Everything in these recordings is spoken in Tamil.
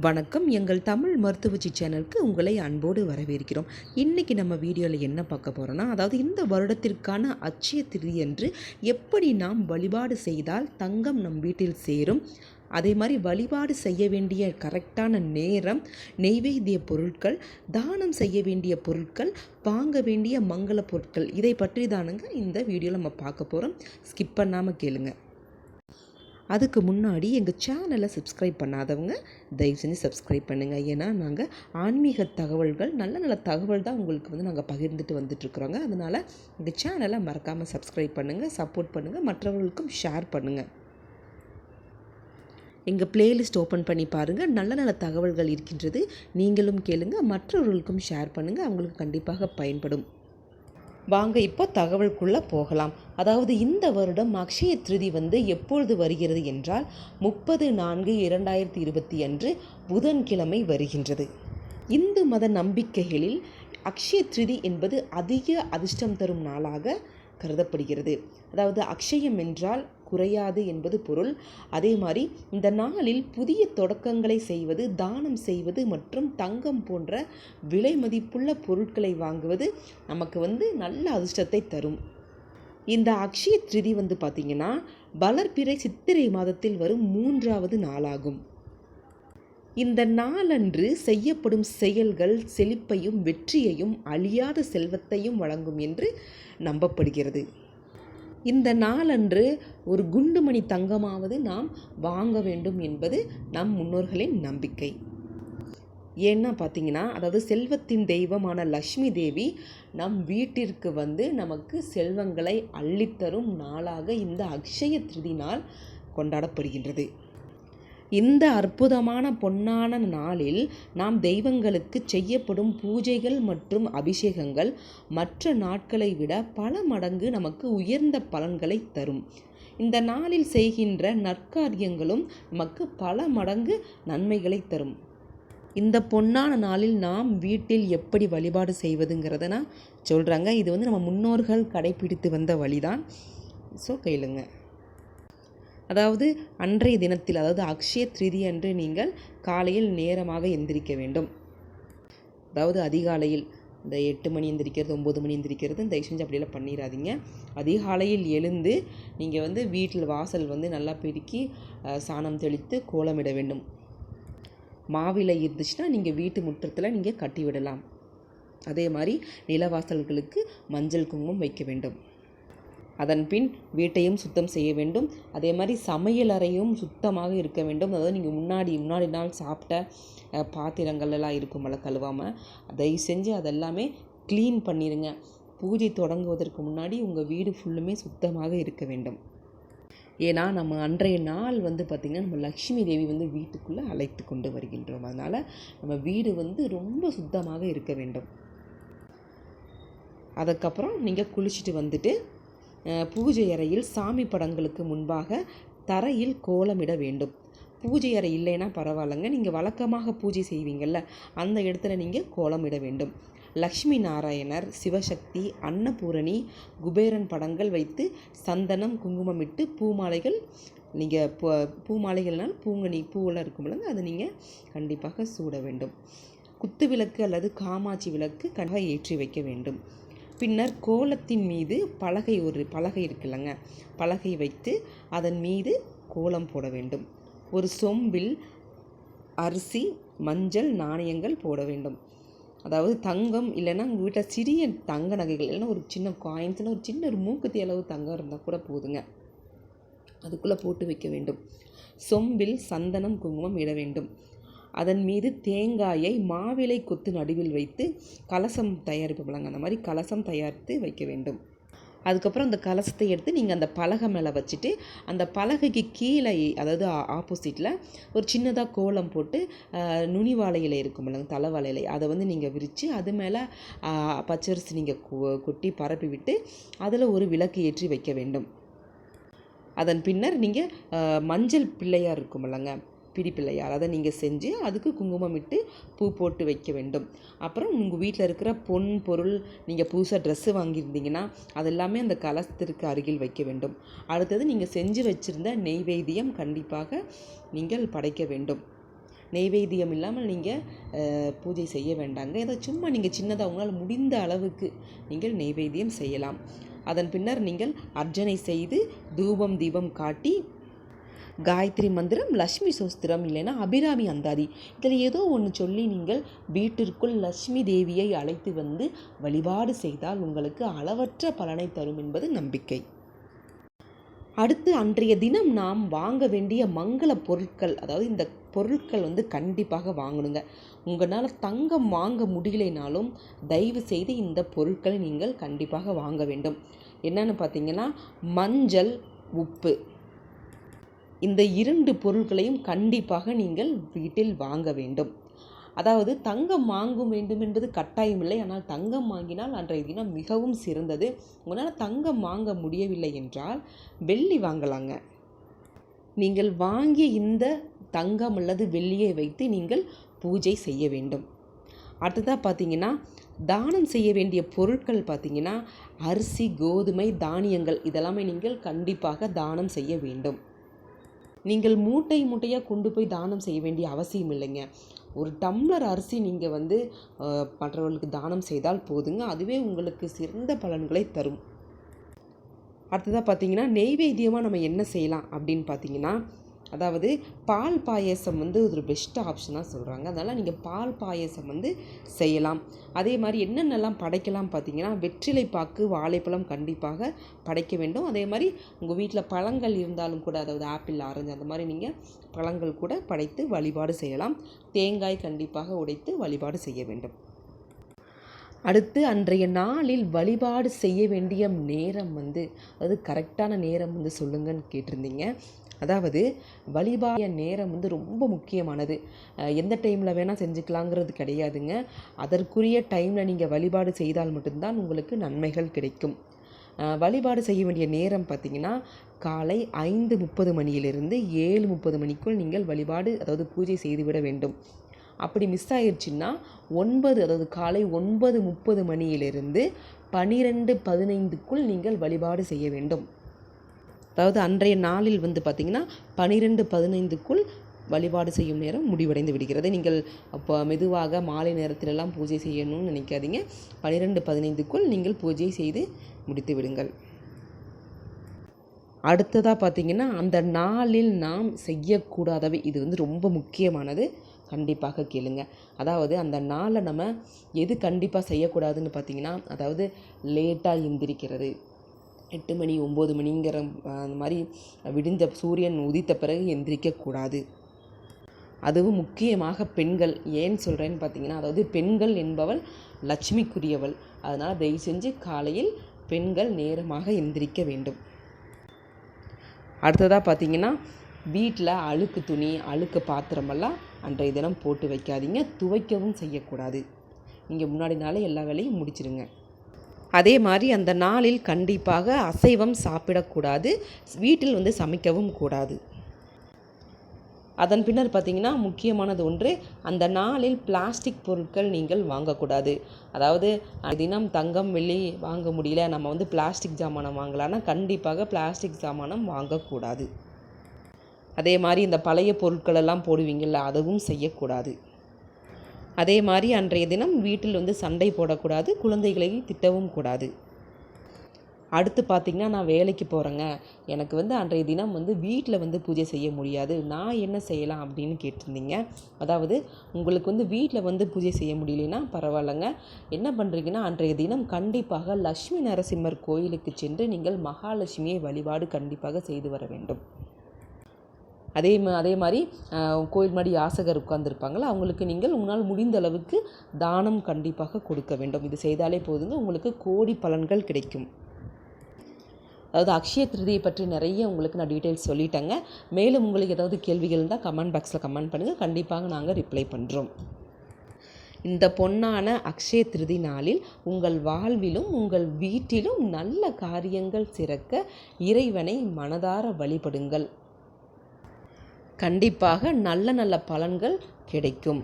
வணக்கம். எங்கள் தமிழ் மருத்துவச்சி சேனலுக்கு உங்களை அன்போடு வரவேற்கிறோம். இன்றைக்கி நம்ம வீடியோவில் என்ன பார்க்க போகிறோன்னா அதாவது இந்த வருடத்திற்கான அச்சய திருதி என்று எப்படி நாம் வழிபாடு செய்தால் தங்கம் நம் வீட்டில் சேரும்? அதே மாதிரி வழிபாடு செய்ய வேண்டிய கரெக்டான நேரம் நெய்வேத்திய பொருட்கள் தானம் செய்ய வேண்டிய பொருட்கள் வாங்க வேண்டிய மங்கள பொருட்கள் இதை பற்றி தானுங்க இந்த வீடியோவில் நம்ம பார்க்க போகிறோம் ஸ்கிப் பண்ணாமல் கேளுங்கள் அதுக்கு முன்னாடி எங்கள் சேனலை சப்ஸ்கிரைப் பண்ணாதவங்க தயவு செஞ்சு சப்ஸ்கிரைப் பண்ணுங்கள் ஏன்னா நாங்கள் ஆன்மீக தகவல்கள் நல்ல நல்ல தகவல் தான் உங்களுக்கு வந்து நாங்கள் பகிர்ந்துட்டு வந்துட்டுருக்குறோங்க. அதனால் இந்த சேனலை மறக்காமல் சப்ஸ்கிரைப் பண்ணுங்கள் சப்போர்ட் பண்ணுங்கள் மற்றவர்களுக்கும் ஷேர் பண்ணுங்கள் எங்கள் பிளேலிஸ்ட் ஓப்பன் பண்ணி பாருங்கள் நல்ல நல்ல தகவல்கள் இருக்கின்றது. நீங்களும் கேளுங்கள் மற்றவர்களுக்கும் ஷேர் பண்ணுங்கள் அவங்களுக்கு கண்டிப்பாக பயன்படும். வாங்க இப்போ தகவல்குள்ளே போகலாம். அதாவது இந்த வருடம் அக்ஷய திருதி வந்து எப்பொழுது வருகிறது என்றால் முப்பது நான்கு இரண்டாயிரத்தி இருபத்தி அன்று புதன்கிழமை வருகின்றது. இந்து மத நம்பிக்கைகளில் அக்ஷய திருதி என்பது அதிக அதிர்ஷ்டம் தரும் நாளாக கருதப்படுகிறது. அதாவது அக்ஷயம் என்றால் குறையாது என்பது பொருள். அதே மாதிரி இந்த நாளில் புதிய தொடக்கங்களை செய்வது தானம் செய்வது மற்றும் தங்கம் போன்ற விலை மதிப்புள்ள பொருட்களை வாங்குவது நமக்கு வந்து நல்ல அதிர்ஷ்டத்தை தரும். இந்த அக்ஷய திருதி வந்து பார்த்திங்கன்னா வளர்ப்பிறை சித்திரை மாதத்தில் வரும் மூன்றாவது நாளாகும். இந்த நாளன்று செய்யப்படும் செயல்கள் செழிப்பையும் வெற்றியையும் அழியாத செல்வத்தையும் வழங்கும் என்று நம்பப்படுகிறது. இந்த நாளன்று ஒரு குண்டுமணி தங்கமாவது நாம் வாங்க வேண்டும் என்பது நம் முன்னோர்களின் நம்பிக்கை. ஏன்னா பார்த்தீங்கன்னா அதாவது செல்வத்தின் தெய்வமான லக்ஷ்மி தேவி நம் வீட்டிற்கு வந்து நமக்கு செல்வங்களை அள்ளித்தரும் நாளாக இந்த அக்ஷய திருதி நாள் கொண்டாடப்படுகின்றது. இந்த அற்புதமான பொன்னான நாளில் நாம் தெய்வங்களுக்கு செய்யப்படும் பூஜைகள் மற்றும் அபிஷேகங்கள் மற்ற நாட்களை விட பல மடங்கு நமக்கு உயர்ந்த பலன்களை தரும். இந்த நாளில் செய்கின்ற நற்காரியங்களும் நமக்கு பல மடங்கு நன்மைகளை தரும். இந்த பொன்னான நாளில் நாம் வீட்டில் எப்படி வழிபாடு செய்வதுங்கிறத நான் சொல்கிறாங்க இது வந்து நம்ம முன்னோர்கள் கடைபிடித்து வந்த வழிதான். ஸோ கேளுங்கள் அதாவது அன்றைய தினத்தில் அதாவது அக்ஷய திருதி அன்று நீங்கள் காலையில் நேரமாக எந்திரிக்க வேண்டும். அதாவது அதிகாலையில் இந்த எட்டு மணி எந்திரிக்கிறது ஒம்பது மணி எந்திரிக்கிறது தயவு செஞ்சு அப்படியெல்லாம் பண்ணிடாதீங்க அதிகாலையில் எழுந்து நீங்கள் வந்து வீட்டில் வாசல் வந்து நல்லா பெருக்கி சாணம் தெளித்து கோலமிட வேண்டும். மாவிலை இருந்துச்சுன்னா நீங்கள் வீட்டு முற்றத்தில் நீங்கள் கட்டிவிடலாம் அதே மாதிரி நிலவாசல்களுக்கு மஞ்சள் குங்குமம் வைக்க வேண்டும். அதன் பின் வீட்டையும் சுத்தம் செய்ய வேண்டும். அதே மாதிரி சமையல் அறையும் சுத்தமாக இருக்க வேண்டும். அதாவது நீங்கள் முன்னாடி முன்னாடி நாள் சாப்பிட்ட பாத்திரங்கள் எல்லாம் இருக்குமல்ல கழுவாமல் தயவு செஞ்சு அதெல்லாமே க்ளீன் பண்ணிடுங்க பூஜை தொடங்குவதற்கு முன்னாடி உங்கள் வீடு ஃபுல்லுமே சுத்தமாக இருக்க வேண்டும். ஏன்னா நம்ம அன்றைய நாள் வந்து பார்த்திங்கன்னா நம்ம லக்ஷ்மி தேவி வந்து வீட்டுக்குள்ளே அழைத்து கொண்டு வருகின்றோம். அதனால் நம்ம வீடு வந்து ரொம்ப சுத்தமாக இருக்க வேண்டும். அதுக்கப்புறம் நீங்கள் குளிச்சுட்டு வந்துட்டு பூஜை அறையில் சாமி படங்களுக்கு முன்பாக தரையில் கோலமிட வேண்டும். பூஜை அறை இல்லைன்னா பரவாயில்லைங்க. நீங்கள் வழக்கமாக பூஜை செய்வீங்கள்ல அந்த இடத்துல நீங்கள் கோலமிட வேண்டும். லக்ஷ்மி நாராயணர் சிவசக்தி அன்னபூரணி குபேரன் படங்கள் வைத்து சந்தனம் குங்குமமிட்டு பூமாலைகள் நீங்கள் பூ பூமாலைகள்னால் பூங்கனி பூவெல்லாம் இருக்கும்லங்க அதை நீங்கள் கண்டிப்பாக சூட வேண்டும். குத்து விளக்கு அல்லது காமாட்சி விளக்கு கண்டிப்பாக ஏற்றி வைக்க வேண்டும். பின்னர் கோலத்தின் மீது பலகை ஒரு பலகை இருக்குல்லங்க. பலகை வைத்து அதன் மீது கோலம் போட வேண்டும். ஒரு சொம்பில் அரிசி மஞ்சள் நாணயங்கள் போட வேண்டும். அதாவது தங்கம் இல்லைன்னா உங்கள் வீட்டில் சிறிய தங்க நகைகள் இல்லைன்னா ஒரு சின்ன காயின்ஸ்னால் ஒரு சின்ன ஒரு மூக்குத்தி அளவு தங்கம் இருந்தால் கூட போதுங்க. அதுக்குள்ளே போட்டு வைக்க வேண்டும். சொம்பில் சந்தனம் குங்குமம் இட வேண்டும். அதன் மீது தேங்காயை மாவிலை கொத்து நடுவில் வைத்து கலசம் தயாரிப்பு அந்த மாதிரி கலசம் தயாரித்து வைக்க வேண்டும். அதுக்கப்புறம் அந்த கலசத்தை எடுத்து நீங்கள் அந்த பலகை மேலே வச்சுட்டு அந்த பலகைக்கு கீழே அதாவது ஆப்போசிட்டில் ஒரு சின்னதாக கோலம் போட்டு நுனி வாழையில் இருக்கும் இல்லைங்க தலை இலை அதை வந்து நீங்கள் விரித்து அது மேலே பச்சரிசி நீங்கள் கொட்டி பரப்பி விட்டு அதில் ஒரு விளக்கு ஏற்றி வைக்க வேண்டும். அதன் பின்னர் நீங்கள் மஞ்சள் பிள்ளையாக இருக்கும் இல்லைங்க பிடிப்பிள்ளையார் அதை நீங்கள் செஞ்சு அதுக்கு குங்குமம் இட்டு பூ போட்டு வைக்க வேண்டும். அப்புறம் உங்கள் வீட்டில் இருக்கிற பொன் பொருள் நீங்கள் புதுசாக ட்ரெஸ்ஸு வாங்கியிருந்தீங்கன்னா அதெல்லாமே அந்த கலசத்திற்கு அருகில் வைக்க வேண்டும். அடுத்தது நீங்கள் செஞ்சு வச்சுருந்த நெய்வேத்தியம் கண்டிப்பாக நீங்கள் படைக்க வேண்டும். நெய்வேத்தியம் இல்லாமல் நீங்கள் பூஜை செய்ய வேண்டாங்க. ஏதோ சும்மா நீங்கள் சின்னதாக உங்களால் முடிந்த அளவுக்கு நீங்கள் நெய்வேத்தியம் செய்யலாம். அதன் பின்னர் நீங்கள் அர்ச்சனை செய்து தூபம் தீபம் காட்டி காயத்ரி மந்திரம் லக்ஷ்மி சோஸ்திரம் இல்லைன்னா அபிராமி அந்தாதி. இதில் ஏதோ ஒன்று சொல்லி நீங்கள் வீட்டிற்குள் லக்ஷ்மி தேவியை அழைத்து வந்து வழிபாடு செய்தால் உங்களுக்கு அளவற்ற பலனை தரும் என்பது நம்பிக்கை. அடுத்து அன்றைய தினம் நாம் வாங்க வேண்டிய மங்கள பொருட்கள் அதாவது இந்த பொருட்கள் வந்து கண்டிப்பாக வாங்கணுங்க. உங்களால் தங்கம் வாங்க முடியலைனாலும் தயவு செய்து இந்த பொருட்களை நீங்கள் கண்டிப்பாக வாங்க வேண்டும். என்னென்னு பார்த்தீங்கன்னா மஞ்சள் உப்பு. இந்த இரண்டு பொருட்களையும் கண்டிப்பாக நீங்கள் வீட்டில் வாங்க வேண்டும். அதாவது தங்கம் வாங்க வேண்டும் என்பது கட்டாயமில்லை ஆனால் தங்கம் வாங்கினால் அன்றைய தினம் மிகவும் சிறந்தது. உங்களால் தங்கம் வாங்க முடியவில்லை என்றால் வெள்ளி வாங்கலாங்க. நீங்கள் வாங்கிய இந்த தங்கம் அல்லது வெள்ளியை வைத்து நீங்கள் பூஜை செய்ய வேண்டும். அடுத்ததாக பார்த்தீங்கன்னா தானம் செய்ய வேண்டிய பொருட்கள் பார்த்தீங்கன்னா அரிசி கோதுமை தானியங்கள் இதெல்லாமே நீங்கள் கண்டிப்பாக தானம் செய்ய வேண்டும். நீங்கள் மூட்டை மூட்டையாக கொண்டு போய் தானம் செய்ய வேண்டிய அவசியம் இல்லைங்க. ஒரு டம்ளர் அரிசி நீங்கள் வந்து மற்றவர்களுக்கு தானம் செய்தால் போதுங்க. அதுவே உங்களுக்கு சிறந்த பலன்களை தரும். அடுத்ததாக பார்த்தீங்கன்னா நெய்வேத்தியமாக நம்ம என்ன செய்யலாம் அப்படின்னு பார்த்தீங்கன்னா அதாவது பால் பாயசம் வந்து ஒரு பெஸ்ட் ஆப்ஷனாக சொல்கிறாங்க அதனால் நீங்கள் பால் பாயசம் வந்து செய்யலாம். அதே மாதிரி என்னென்னலாம் படைக்கலாம் பார்த்தீங்கன்னா வெற்றிலை பாக்கு வாழைப்பழம் கண்டிப்பாக படைக்க வேண்டும். அதே மாதிரி உங்கள் வீட்டில் பழங்கள் இருந்தாலும் கூட அதாவது ஆப்பிள் ஆரஞ்சு அந்த மாதிரி நீங்கள் பழங்கள் கூட படைத்து வழிபாடு செய்யலாம். தேங்காய் கண்டிப்பாக உடைத்து வழிபாடு செய்ய வேண்டும். அடுத்து அன்றைய நாளில் வழிபாடு செய்ய வேண்டிய நேரம் வந்து அதாவது கரெக்டான நேரம் வந்து சொல்லுங்கன்னு கேட்டிருந்தீங்க. அதாவது வழிபாய நேரம் வந்து ரொம்ப முக்கியமானது. எந்த டைமில் வேணால் செஞ்சுக்கலாங்கிறது கிடையாதுங்க. அதற்குரிய டைமில் நீங்கள் வழிபாடு செய்தால் மட்டும்தான் உங்களுக்கு நன்மைகள் கிடைக்கும். வழிபாடு செய்ய வேண்டிய நேரம் பார்த்திங்கன்னா காலை ஐந்து முப்பது மணியிலிருந்து ஏழு முப்பது மணிக்குள் நீங்கள் வழிபாடு அதாவது பூஜை செய்துவிட வேண்டும். அப்படி மிஸ் ஆயிடுச்சுன்னா ஒன்பது அதாவது காலை ஒன்பது முப்பது மணியிலிருந்து பனிரெண்டு பதினைந்துக்குள் நீங்கள் வழிபாடு செய்ய வேண்டும். அதாவது அன்றைய நாளில் வந்து பார்த்திங்கன்னா பனிரெண்டு பதினைந்துக்குள் வழிபாடு செய்யும் நேரம் முடிவடைந்து விடுகிறது. நீங்கள் அப்போ மெதுவாக மாலை நேரத்திலெல்லாம் பூஜை செய்யணும்னு நினைக்காதீங்க. பனிரெண்டு பதினைந்துக்குள் நீங்கள் பூஜை செய்து முடித்து விடுங்கள். அடுத்ததாக பார்த்திங்கன்னா அந்த நாளில் நாம் செய்யக்கூடாதவை இது வந்து ரொம்ப முக்கியமானது கண்டிப்பாக கேளுங்க. அதாவது அந்த நாளை நம்ம எது கண்டிப்பாக செய்யக்கூடாதுன்னு பார்த்திங்கன்னா அதாவது லேட்டாக எந்திரிக்கிறது. எட்டு மணி ஒம்பது மணிங்கிற அந்த மாதிரி விடிந்த சூரியன் உதித்த பிறகு எந்திரிக்கக்கூடாது. அதுவும் முக்கியமாக பெண்கள். ஏன் சொல்கிறேன்னு பார்த்தீங்கன்னா அதாவது பெண்கள் என்பவள் லட்சுமிக்குரியவள். அதனால் தயவு செஞ்சு காலையில் பெண்கள் நேரமாக எந்திரிக்க வேண்டும். அடுத்ததாக பார்த்தீங்கன்னா வீட்டில் அழுக்கு துணி அழுக்கு பாத்திரமெல்லாம் அன்றைய தினம் போட்டு வைக்காதீங்க. துவைக்கவும் செய்யக்கூடாது. நீங்கள் முன்னாடி நாளே எல்லா வேலையும் முடிச்சிருங்க. அதே மாதிரி அந்த நாளில் கண்டிப்பாக அசைவம் சாப்பிடக்கூடாது வீட்டில் வந்து சமைக்கவும் கூடாது. அதன் பின்னர் பார்த்திங்கன்னா முக்கியமானது ஒன்று அந்த நாளில் பிளாஸ்டிக் பொருட்கள் நீங்கள் வாங்கக்கூடாது. அதாவது தினம் தங்கம் வெள்ளி வாங்க முடியல நம்ம வந்து பிளாஸ்டிக் ஜாமானம் வாங்கலான்னா கண்டிப்பாக பிளாஸ்டிக் ஜாமானம் வாங்கக்கூடாது. அதே மாதிரி இந்த பழைய பொருட்களெல்லாம் போடுவீங்கள்ல அதுவும் செய்யக்கூடாது. அதே மாதிரி அன்றைய தினம் வீட்டில் வந்து சண்டை போடக்கூடாது குழந்தைகளை திட்டவும் கூடாது. அடுத்து பார்த்திங்கன்னா நான் வேலைக்கு போகிறேங்க எனக்கு வந்து அன்றைய தினம் வந்து வீட்டில் வந்து பூஜை செய்ய முடியாது. நான் என்ன செய்யலாம் அப்படின்னு கேட்டிருந்தீங்க. அதாவது உங்களுக்கு வந்து வீட்டில் வந்து பூஜை செய்ய முடியலன்னா பரவாயில்லைங்க. என்ன பண்ணுறீங்கன்னா அன்றைய தினம் கண்டிப்பாக லக்ஷ்மி நரசிம்மர் கோயிலுக்கு சென்று நீங்கள் மகாலட்சுமியை வழிபாடு கண்டிப்பாக செய்து வர வேண்டும். அதே மா அதே மாதிரி கோயில் மாடி யாசகர் உட்காந்துருப்பாங்களா அவங்களுக்கு நீங்கள் உங்களால் முடிந்த அளவுக்கு தானம் கண்டிப்பாக கொடுக்க வேண்டும். இது செய்தாலே போதுங்க உங்களுக்கு கோடி பலன்கள் கிடைக்கும். அதாவது அக்ஷய திருதியை பற்றி நிறைய உங்களுக்கு நான் டீட்டெயில்ஸ் சொல்லிட்டேங்க. மேலும் உங்களுக்கு ஏதாவது கேள்விகள் இருந்தால் கமெண்ட் பாக்ஸில் கமெண்ட் பண்ணுங்கள் கண்டிப்பாக நாங்கள் ரிப்ளை பண்ணுறோம் இந்த பொன்னான அக்ஷய திருதி நாளில் உங்கள் வாழ்விலும் உங்கள் வீட்டிலும் நல்ல காரியங்கள் சிறக்க இறைவனை மனதார வழிபடுங்கள். கண்டிப்பாக நல்ல நல்ல பலன்கள் கிடைக்கும்.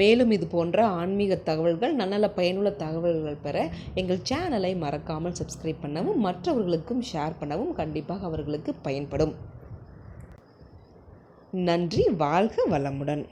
மேலும் இது போன்ற ஆன்மீக தகவல்கள் நல்ல நல்ல பயனுள்ள தகவல்கள் பெற எங்கள் சேனலை மறக்காமல் சப்ஸ்கிரைப் பண்ணவும் மற்றவர்களுக்கும் ஷேர் பண்ணவும் கண்டிப்பாக அவர்களுக்கு பயன்படும். நன்றி வாழ்க வளமுடன்.